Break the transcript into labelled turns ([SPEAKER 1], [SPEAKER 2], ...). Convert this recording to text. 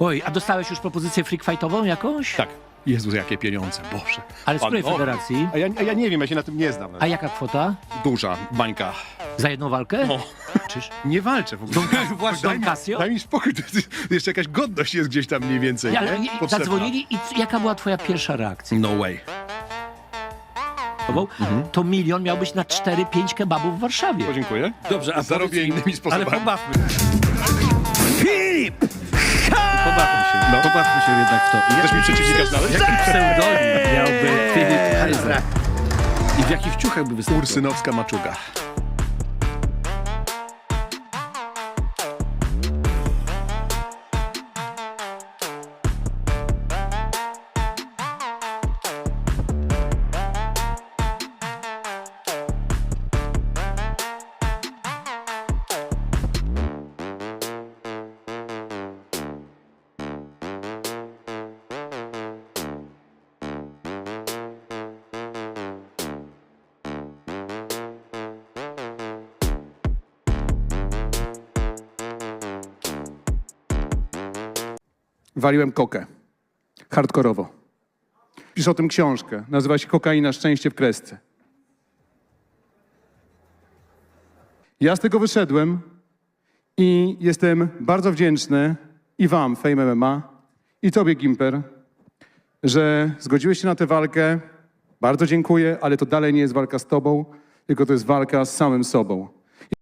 [SPEAKER 1] Oj, a dostałeś już propozycję freak fightową jakąś?
[SPEAKER 2] Tak. Jezus, jakie pieniądze, Boże.
[SPEAKER 1] Ale z której federacji?
[SPEAKER 2] A ja, a ja nie wiem, ja się na tym nie znam.
[SPEAKER 1] A jaka kwota?
[SPEAKER 2] Duża bańka.
[SPEAKER 1] Za jedną walkę?
[SPEAKER 2] No.
[SPEAKER 1] Czyż?
[SPEAKER 2] Nie walczę w ogóle.
[SPEAKER 1] Don- Don Casio?
[SPEAKER 2] Daj mi spokój, to, jeszcze jakaś godność jest gdzieś tam mniej więcej.
[SPEAKER 1] Ale
[SPEAKER 2] nie?
[SPEAKER 1] nie-
[SPEAKER 2] Potrzebna.
[SPEAKER 1] zadzwonili i c- jaka była twoja pierwsza reakcja?
[SPEAKER 2] No way. Mhm.
[SPEAKER 1] To milion miał być na 4-5 kebabów w Warszawie.
[SPEAKER 2] Podziękuję.
[SPEAKER 3] Dobrze, a
[SPEAKER 2] Zarobię
[SPEAKER 3] powiedz mi-
[SPEAKER 2] innymi sposobami.
[SPEAKER 3] Ale pobawmy. Pobawmy się. Jednak w to.
[SPEAKER 2] Chcesz mi przeciwnika znaleźć?
[SPEAKER 3] Jaki pseudonim miałby Filip Hajzra? I w jakich ciuchach by wystąpił?
[SPEAKER 2] Ursynowska maczuga.
[SPEAKER 4] Waliłem kokę. Hardkorowo. Piszę o tym książkę. Nazywa się Kokaina Szczęście w kresce. Ja z tego wyszedłem i jestem bardzo wdzięczny i wam, Fame MMA, i tobie, Gimper, że zgodziłeś się na tę walkę. Bardzo dziękuję, ale to dalej nie jest walka z tobą, tylko to jest walka z samym sobą.